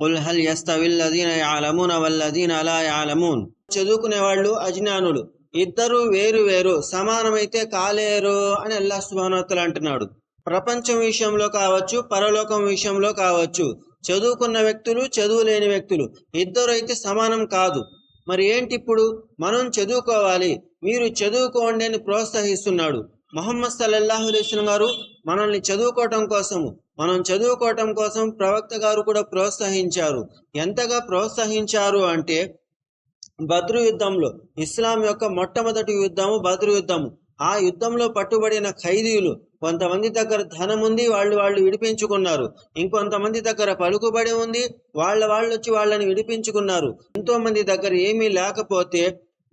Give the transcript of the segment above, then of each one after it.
ఉల్ హల్ యస్తవిల్లదీన యాలమున్ వల్లదీన అలా యాలమున్ చదువుకునే వాళ్ళు అజ్ఞానులు. ఇద్దరు వేరు వేరు సమానమైతే కాలేరు అని అల్లా సుభానోత్తలు అంటున్నాడు. ప్రపంచం విషయంలో కావచ్చు పరలోకం విషయంలో కావచ్చు చదువుకున్న వ్యక్తులు చదువు లేని వ్యక్తులు ఇద్దరు అయితే సమానం కాదు. మరి ఏంటి ఇప్పుడు మనం చదువుకోవాలి మీరు చదువుకోండి అని ప్రోత్సహిస్తున్నాడు. మొహమ్మద్ సల్లల్లాహులేస్లం గారు మనల్ని చదువుకోవటం కోసము మనం చదువుకోవటం కోసం ప్రవక్త గారు కూడా ప్రోత్సహించారు. ఎంతగా ప్రోత్సహించారు అంటే బద్రు యుద్ధంలో ఇస్లాం యొక్క మొట్టమొదటి యుద్ధము బద్రు యుద్ధము. ఆ యుద్ధంలో పట్టుబడిన ఖైదీలు కొంతమంది దగ్గర ధనం ఉంది వాళ్ళు వాళ్ళు విడిపించుకున్నారు. ఇంకొంతమంది దగ్గర పలుకుబడి ఉంది వాళ్ళ వాళ్ళు వచ్చి వాళ్ళని విడిపించుకున్నారు. ఎంతో మంది దగ్గర ఏమీ లేకపోతే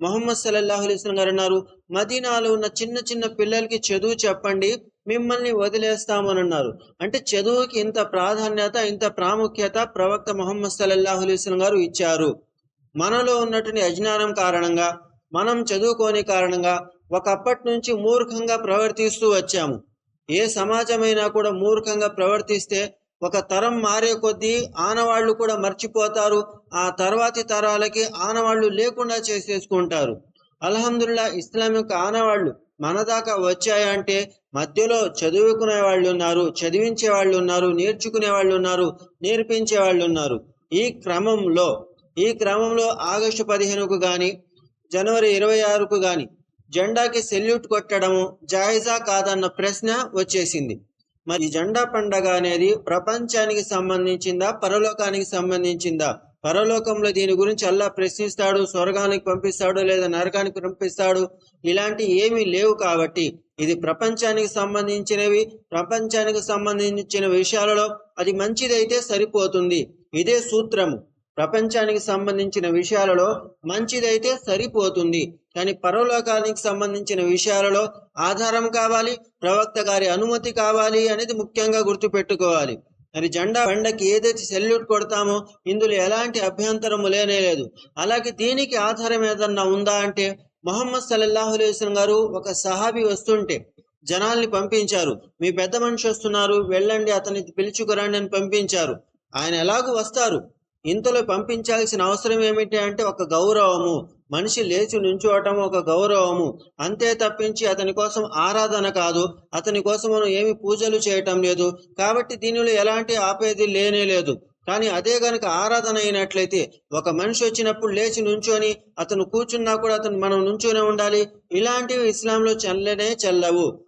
మొహమ్మద్ సల్లాహులిస్లం గారు అన్నారు మదీనాలో ఉన్న చిన్న చిన్న పిల్లలకి చదువు చెప్పండి మిమ్మల్ని వదిలేస్తామని అన్నారు అంటే చదువుకి ఇంత ప్రాధాన్యత ఇంత ప్రాముఖ్యత ప్రవక్త మొహమ్మద్ సల్లల్లాహు అలైస్లం గారు ఇచ్చారు. మనలో ఉన్నటువంటి అజ్ఞానం కారణంగా మనం చదువుకోని కారణంగా ఒకప్పటి నుంచి మూర్ఖంగా ప్రవర్తిస్తూ వచ్చాము. ఏ సమాజమైనా కూడా మూర్ఖంగా ప్రవర్తిస్తే ఒక తరం మారే కొద్దీ ఆనవాళ్ళు కూడా మర్చిపోతారు. ఆ తర్వాతి తరాలకి ఆనవాళ్ళు లేకుండా చేసేసుకుంటారు. అల్హమ్దుల్లా ఇస్లాం యొక్క ఆనవాళ్ళు మన దాకా వచ్చాయంటే మధ్యలో చదువుకునే వాళ్ళు ఉన్నారు చదివించే వాళ్ళు ఉన్నారు నేర్చుకునే వాళ్ళు ఉన్నారు నేర్పించే వాళ్ళు ఉన్నారు ఈ క్రమంలో ఈ క్రమంలో ఆగస్టు పదిహేనుకు కానీ జనవరి ఇరవై ఆరుకు కానీ జెండాకి సెల్యూట్ కొట్టడము జాయిజా కాదన్న ప్రశ్న వచ్చేసింది. మరి జెండా పండగ అనేది ప్రపంచానికి సంబంధించిందా పరలోకానికి సంబంధించిందా? పరలోకంలో దీని గురించి అల్లా ప్రశ్నిస్తాడు స్వర్గానికి పంపిస్తాడు లేదా నరకానికి పంపిస్తాడు. ఇలాంటి ఏమీ లేవు కాబట్టి ఇది ప్రపంచానికి సంబంధించినవి ప్రపంచానికి సంబంధించిన విషయాలలో అది మంచిదైతే సరిపోతుంది. ఇదే సూత్రము ప్రపంచానికి సంబంధించిన విషయాలలో మంచిదైతే సరిపోతుంది. కానీ పరలోకానికి సంబంధించిన విషయాలలో ఆధారం కావాలి ప్రవక్త గారి అనుమతి కావాలి అనేది ముఖ్యంగా గుర్తుపెట్టుకోవాలి. మరి జెండా బండకి ఏదైతే సెల్యూట్ కొడతామో ఇందులో ఎలాంటి అభ్యంతరము లేనే లేదు. అలాగే దీనికి ఆధారం ఏదన్నా ఉందా అంటే మొహమ్మద్ సల్లల్లాహు గారు ఒక సహాబీ వస్తుంటే జనాల్ని పంపించారు. మీ పెద్ద మనిషి వస్తున్నారు వెళ్ళండి అతన్ని పిలుచుకురండి అని పంపించారు. ఆయన ఎలాగూ వస్తారు. ఇంతలో పంపించాల్సిన అవసరం ఏమిటి అంటే ఒక గౌరవము. మనిషి లేచి నుంచోవటం ఒక గౌరవము. అంతే తప్పించి అతని కోసం ఆరాధన కాదు. అతని కోసం మనం ఏమి పూజలు చేయటం లేదు. కాబట్టి దీనిలో ఎలాంటి ఆపేది లేనే లేదు. కానీ అదే గనక ఆరాధన అయినట్లయితే ఒక మనిషి వచ్చినప్పుడు లేచి నుంచొని అతను కూర్చున్నా కూడా అతను మనం నుంచొనే ఉండాలి. ఇలాంటివి ఇస్లాంలో చల్లనే చల్లవు.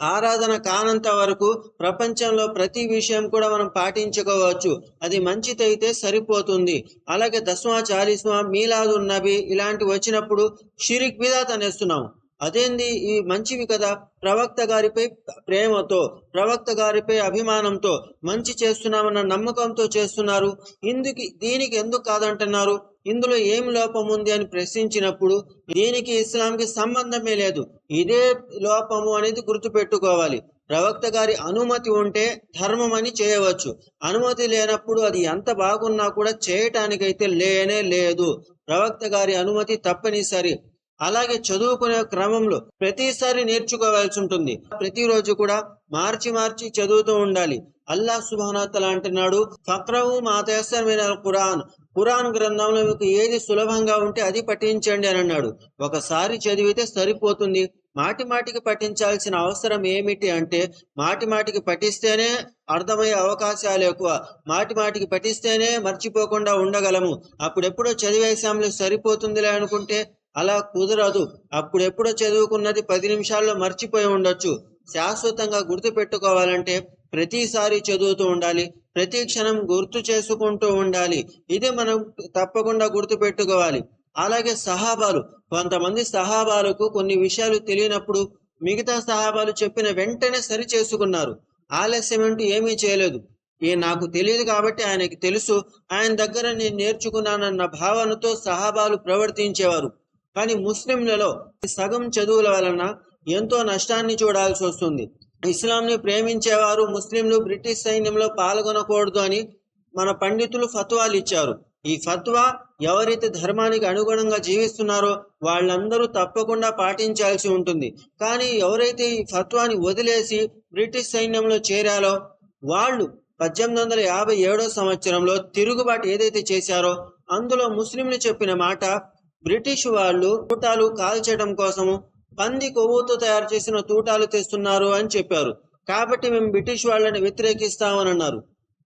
ఆరాధన కానంత వరకు ప్రపంచంలో ప్రతి విషయం కూడా మనం పాటించుకోవచ్చు. అది మంచిదైతే సరిపోతుంది. అలాగే దస్మా చాలీస్మా మీలాదు నబి ఇలాంటివి వచ్చినప్పుడు షిరిక్ బిదాత్ తనేస్తున్నాము. అదేంది? ఈ మంచివి కదా. ప్రవక్త గారిపై ప్రేమతో ప్రవక్త గారిపై అభిమానంతో మంచి చేస్తున్నామన్న నమ్మకంతో చేస్తున్నారు. ఇందుకు దీనికి ఎందుకు కాదంటున్నారు? ఇందులో ఏం లోపం ఉంది అని ప్రశ్నించినప్పుడు దీనికి ఇస్లాంకి సంబంధమే లేదు. ఇదే లోపము అనేది గుర్తుపెట్టుకోవాలి. ప్రవక్త గారి అనుమతి ఉంటే ధర్మం అని చేయవచ్చు. అనుమతి లేనప్పుడు అది ఎంత బాగున్నా కూడా చేయటానికైతే లేనే లేదు. ప్రవక్త గారి అనుమతి తప్పనిసరి. అలాగే చదువుకునే క్రమంలో ప్రతిసారి నేర్చుకోవాల్సి ఉంటుంది. ప్రతిరోజు కూడా మార్చి మార్చి చదువుతూ ఉండాలి. అల్లాహ్ సుబానతల అంటున్నాడు ఫక్రవు మాతేసమైన ఖురాన్. ఖురాన్ గ్రంథంలో మీకు ఏది సులభంగా ఉంటే అది పఠించండి అని అన్నాడు. ఒకసారి చదివితే సరిపోతుంది. మాటి మాటికి పఠించాల్సిన అవసరం ఏమిటి అంటే మాటి మాటికి పఠిస్తేనే అర్థమయ్యే అవకాశాలు ఎక్కువ. మాటి మాటికి పఠిస్తేనే మర్చిపోకుండా ఉండగలము. అప్పుడెప్పుడో చదివేశాంలో సరిపోతుందిలే అనుకుంటే అలా కుదరదు. అప్పుడెప్పుడో చదువుకున్నది పది నిమిషాల్లో మర్చిపోయి ఉండొచ్చు. శాశ్వతంగా గుర్తు పెట్టుకోవాలంటే ప్రతిసారి చదువుతూ ఉండాలి. ప్రతి క్షణం గుర్తు చేసుకుంటూ ఉండాలి. ఇది మనం తప్పకుండా గుర్తు పెట్టుకోవాలి అలాగే సహాబాలు. కొంతమంది సహాబాలకు కొన్ని విషయాలు తెలియనప్పుడు మిగతా సహాబాలు చెప్పిన వెంటనే సరి చేసుకున్నారు. ఆలస్యమంటూ ఏమీ చేయలేదు. ఏ నాకు తెలియదు కాబట్టి ఆయనకి తెలుసు. ఆయన దగ్గర నేను నేర్చుకున్నానన్న భావనతో సహాబాలు ప్రవర్తించేవారు. కానీ ముస్లింలలో సగం చదువుల వలన ఎంతో నష్టాన్ని చూడాల్సి వస్తుంది. ఇస్లాంని ప్రేమించేవారు ముస్లింలు బ్రిటిష్ సైన్యంలో పాల్గొనకూడదు అని మన పండితులు ఫత్వాలు ఇచ్చారు. ఈ ఫత్వా ఎవరైతే ధర్మానికి అనుగుణంగా జీవిస్తున్నారో వాళ్ళందరూ తప్పకుండా పాటించాల్సి ఉంటుంది. కానీ ఎవరైతే ఈ ఫత్వాని వదిలేసి బ్రిటిష్ సైన్యంలో చేరాలో వాళ్ళు పద్దెనిమిది వందల యాభై ఏడో సంవత్సరంలో తిరుగుబాటు ఏదైతే చేశారో అందులో ముస్లింలు చెప్పిన మాట బ్రిటిష్ వాళ్ళు తూటాలు కాల్చేయడం కోసము పంది కొవ్వుతో తయారు చేసిన తూటాలు తెస్తున్నారు అని చెప్పారు. కాబట్టి మేము బ్రిటిష్ వాళ్ళని వ్యతిరేకిస్తామని అన్నారు.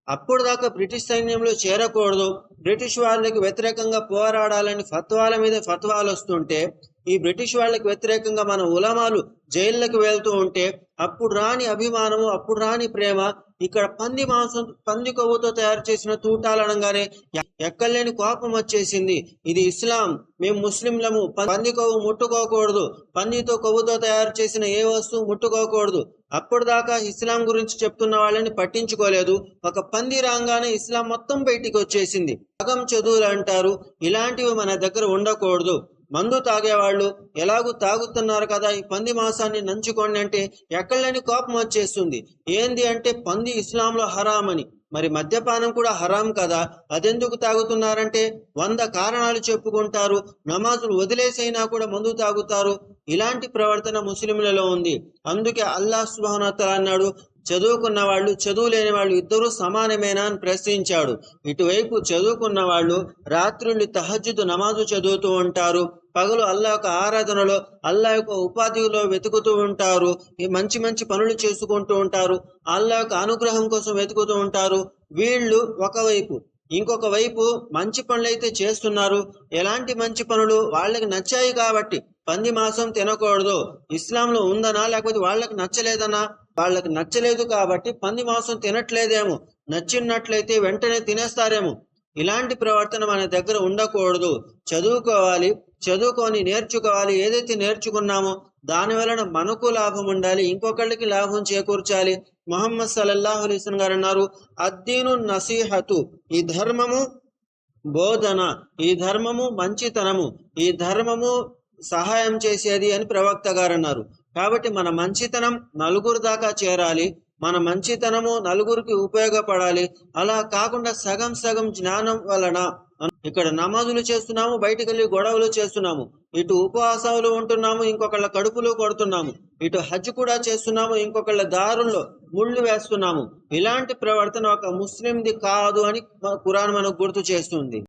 అప్పుడు దాకా బ్రిటిష్ సైన్యంలో చేరకూడదు. బ్రిటిష్ వాళ్ళకి వ్యతిరేకంగా పోరాడాలని ఫత్వాల మీద ఫత్వాలు వస్తుంటే ఈ బ్రిటిష్ వాళ్ళకి వ్యతిరేకంగా మన ఉలమాలు జైళ్ళకి వెళ్తూ ఉంటే అప్పుడు రాని అభిమానము అప్పుడు రాని ప్రేమ ఇక్కడ పంది మాంసం పంది కొవ్వుతో తయారు చేసిన తూటాలనగానే ఎ- ఎక్కలేని కోపం వచ్చేసింది. ఇది ఇస్లాం. మేము ముస్లింలము. పంది కొవ్వు ముట్టుకోకూడదు. పందితో కొవ్వుతో తయారు చేసిన ఏ వస్తువు ముట్టుకోకూడదు. అప్పుడు దాకా ఇస్లాం గురించి చెప్తున్న వాళ్ళని పట్టించుకోలేదు. ఒక పంది రాగానే ఇస్లాం మొత్తం బయటికి వచ్చేసింది. సగం చదువులు అంటారు. ఇలాంటివి మన దగ్గర ఉండకూడదు. మందు తాగేవాళ్ళు ఎలాగూ తాగుతున్నారు కదా ఈ పంది మాంసాన్ని నంచుకోండి అంటే ఎక్కడలేని కోపం వచ్చేస్తుంది. ఏంది అంటే పంది ఇస్లాంలో హరాం అని మరి మద్యపానం కూడా హరాం కదా అదెందుకు తాగుతున్నారంటే వంద కారణాలు చెప్పుకుంటారు నమాజులు వదిలేసైనా కూడా మందు తాగుతారు. ఇలాంటి ప్రవర్తన ముస్లింలలో ఉంది. అందుకే అల్లాహ్ సుబానతల అన్నాడు చదువుకున్న వాళ్ళు చదువు లేని వాళ్ళు ఇద్దరూ సమానమేనా అని ప్రశ్నించాడు. ఇటువైపు చదువుకున్న వాళ్ళు రాత్రుళ్ళు తహజుద్ నమాజు చదువుతూ ఉంటారు. పగలు అల్లా యొక్క ఆరాధనలో అల్లా యొక్క ఉపాధిలో వెతుకుతూ ఉంటారు. ఈ మంచి మంచి పనులు చేసుకుంటూ ఉంటారు. అల్లా యొక్క అనుగ్రహం కోసం వెతుకుతూ ఉంటారు. వీళ్ళు ఒకవైపు. ఇంకొక వైపు మంచి పనులు అయితే చేస్తున్నారు. ఎలాంటి మంచి పనులు? వాళ్ళకి నచ్చాయి కాబట్టి. పంది మాంసం తినకూడదు. ఇస్లాంలో ఉందనా? లేకపోతే వాళ్ళకి నచ్చలేదనా? వాళ్ళకి నచ్చలేదు కాబట్టి పంది మాంసం తినట్లేదేమో. నచ్చినట్లయితే వెంటనే తినేస్తారేమో. ఇలాంటి ప్రవర్తన మన దగ్గర ఉండకూడదు. చదువుకోవాలి చదువుకొని నేర్చుకోవాలి. ఏదైతే నేర్చుకున్నామో దాని వలన మనకు లాభం ఉండాలి. ఇంకొకళ్ళకి లాభం చేకూర్చాలి. మొహమ్మద్ సల్లల్లాహు అలైస్ గారు అన్నారు అద్దీను నసీహతు ఈ ధర్మము బోధన ఈ ధర్మము మంచితనము ఈ ధర్మము సహాయం చేసేది అని ప్రవక్త గారు అన్నారు కాబట్టి మన మంచితనం నలుగురు దాకా చేరాలి. మన మంచితనము నలుగురికి ఉపయోగపడాలి. అలా కాకుండా సగం సగం జ్ఞానం వలన ఇక్కడ నమాజులు చేస్తున్నాము బయటికి వెళ్ళి గొడవలు చేస్తున్నాము. ఇటు ఉపవాసాలు ఉంటున్నాము ఇంకొకళ్ళ కడుపులు కొడుతున్నాము. ఇటు హజ్ కూడా చేస్తున్నాము ఇంకొకళ్ళ దారుల్లో ముళ్ళు వేస్తున్నాము. ఇలాంటి ప్రవర్తన ఒక ముస్లింది కాదు అని కురాన్ మనకు గుర్తు చేస్తుంది.